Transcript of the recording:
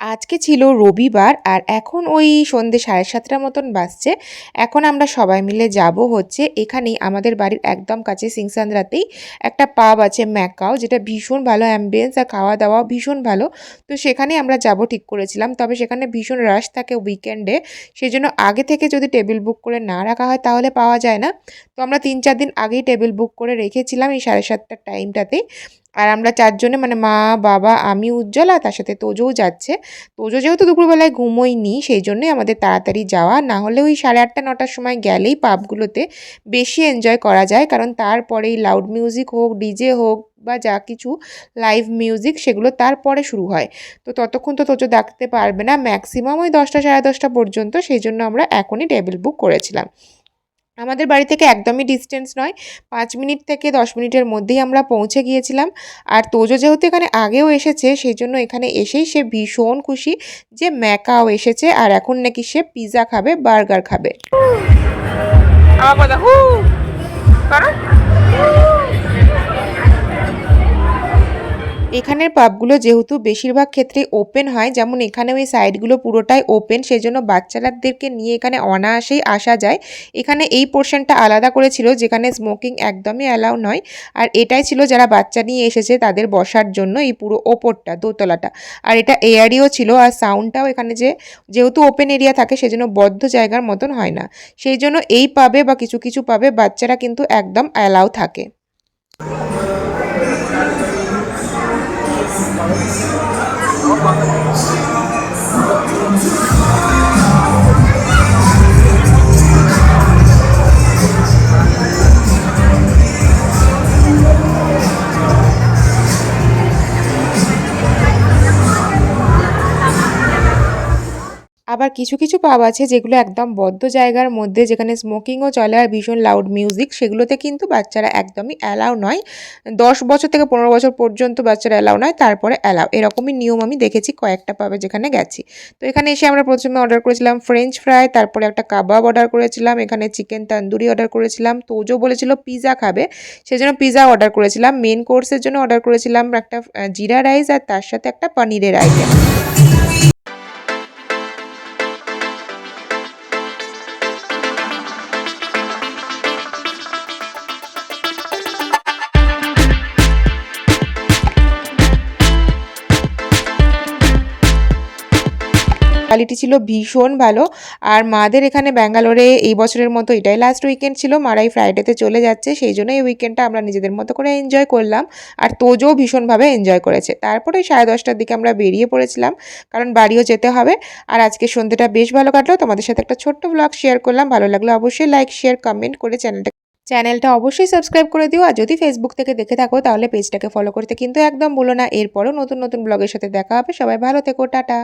আজকে ছিল রবিবার আর এখন ওই সন্ধে সাড়ে সাতটার মতন বাজছে। এখন আমরা সবাই মিলে যাব হচ্ছে এখানেই আমাদের বাড়ির একদম কাছে সিংসান্দ্রাতেই একটা পাব আছে ম্যাকাও, যেটা ভীষণ ভালো অ্যাম্বিয়েন্স আর খাওয়া দাওয়াও ভীষণ ভালো। তো সেখানেই আমরা যাব ঠিক করেছিলাম। তবে সেখানে ভীষণ রাশ থাকে উইকেন্ডে সেই জন্য আগে থেকে যদি টেবিল বুক করে না রাখা হয় তাহলে পাওয়া যায় না। তো আমরা তিন চার দিন আগেই টেবিল বুক করে রেখেছিলাম এই সাড়ে সাতটার টাইমটাতেই আর আমরা চারজনে মানে মা, বাবা, আমি উজ্জ্বল আর তার সাথে তোজোও যাচ্ছে। তোজো যেহেতু দুপুরবেলায় ঘুমোয়নি, সেই জন্যই আমাদের তাড়াতাড়ি যাওয়া। না হলে ওই সাড়ে আটটা, নটার সময় গেলেই পাবগুলোতে বেশি এনজয় করা যায়। কারণ তারপরেই লাউড মিউজিক হোক ডিজে হোক বা যা কিছু লাইভ মিউজিক সেগুলো তারপরে শুরু হয়। তো ততক্ষণ তো তোজো ডাকতে পারবে না। ম্যাক্সিমাম ওই দশটা, সাড়ে দশটা পর্যন্ত। সেই জন্য আমরা এখনই টেবিল বুক করেছিলাম। আমাদের বাড়ি থেকে একদমই ডিস্টেন্স নয়। পাঁচ মিনিট থেকে দশ মিনিটের মধ্যেই আমরা পৌঁছে গিয়েছিলাম। আর তোজো যেহেতু এখানে আগেও এসেছে, সেই জন্য এখানে এসেই সে ভীষণ খুশি যে ম্যাকাও এসেছে। আর এখন নাকি সে পিৎজা খাবে বার্গার খাবে। এখানের পাবগুলো যেহেতু বেশিরভাগ ক্ষেত্রেই ওপেন হয়, যেমন এখানে ওই সাইডগুলো পুরোটাই ওপেন সেই জন্য বাচ্চাদেরকে নিয়ে এখানে অনায়াসেই আসা যায়। এখানে এই পোর্শনটা আলাদা করেছিল, যেখানে স্মোকিং একদমই অ্যালাউ নয়। আর এটাই ছিল যারা বাচ্চা নিয়ে এসেছে তাদের বসার জন্য এই পুরো ওপরটা, দোতলাটা। আর এটা এয়ারিও ছিল আর সাউন্ডটাও এখানে যে, যেহেতু ওপেন এরিয়া থাকে, সেজন্য বদ্ধ জায়গার মতন হয় না। সেই জন্য এই পাবে বা কিছু কিছু পাবে বাচ্চারা কিন্তু একদম অ্যালাউ থাকে। Thank you. আবার কিছু কিছু পাব আছে যেগুলো একদম বদ্ধ জায়গার মধ্যে যেখানে স্মোকিংও চলে আর ভীষণ লাউড মিউজিক সেগুলোতে কিন্তু বাচ্চারা একদমই অ্যালাউ নয়। দশ বছর থেকে পনেরো বছর পর্যন্ত বাচ্চারা অ্যালাউ নয়, তারপরে অ্যালাউ এরকমই নিয়ম আমি দেখেছি কয়েকটা পাবে যেখানে গেছি। তো এখানে এসে আমরা প্রথমে অর্ডার করেছিলাম ফ্রেঞ্চ ফ্রাই তারপরে একটা কাবাব অর্ডার করেছিলাম, এখানে চিকেন তান্দুরি অর্ডার করেছিলাম তোজো বলেছিল পিৎজা খাবে, সেজন্য পিৎজা অর্ডার করেছিলাম। মেন কোর্সের জন্য অর্ডার করেছিলাম একটা জিরা রাইস আর তার সাথে একটা পনিরের আইটেম কোয়ালিটি ছিল ভীষণ ভালো। আর মাদের এখানে ব্যাঙ্গালোরে এই বছরের মতো এটাই লাস্ট উইকেন্ড ছিল, মারাই ফ্রাইডেতে চলে যাচ্ছে, সেই জন্য এই উইকেন্ডটা আমরা নিজেদের মতো করে এনজয় করলাম। আর তোজও ভীষণভাবে এনজয় করেছে। তারপরে সাড়ে দশটার দিকে আমরা বেরিয়ে পড়েছিলাম, কারণ বাড়িও যেতে হবে। আর আজকে সন্ধ্যেটা বেশ ভালো কাটলো, তোমাদের সাথে একটা ছোট্ট ব্লগ শেয়ার করলাম। ভালো লাগল অবশ্যই লাইক শেয়ার কমেন্ট করে চ্যানেলটা চ্যানেলটা অবশ্যই সাবস্ক্রাইব করে দিও। আর যদি ফেসবুক থেকে দেখে থাকো, তাহলে পেজটাকে ফলো করতে কিন্তু একদম বলো না। এরপরও নতুন নতুন ব্লগের সাথে দেখা হবে। সবাই ভালো থেকো, টাটা।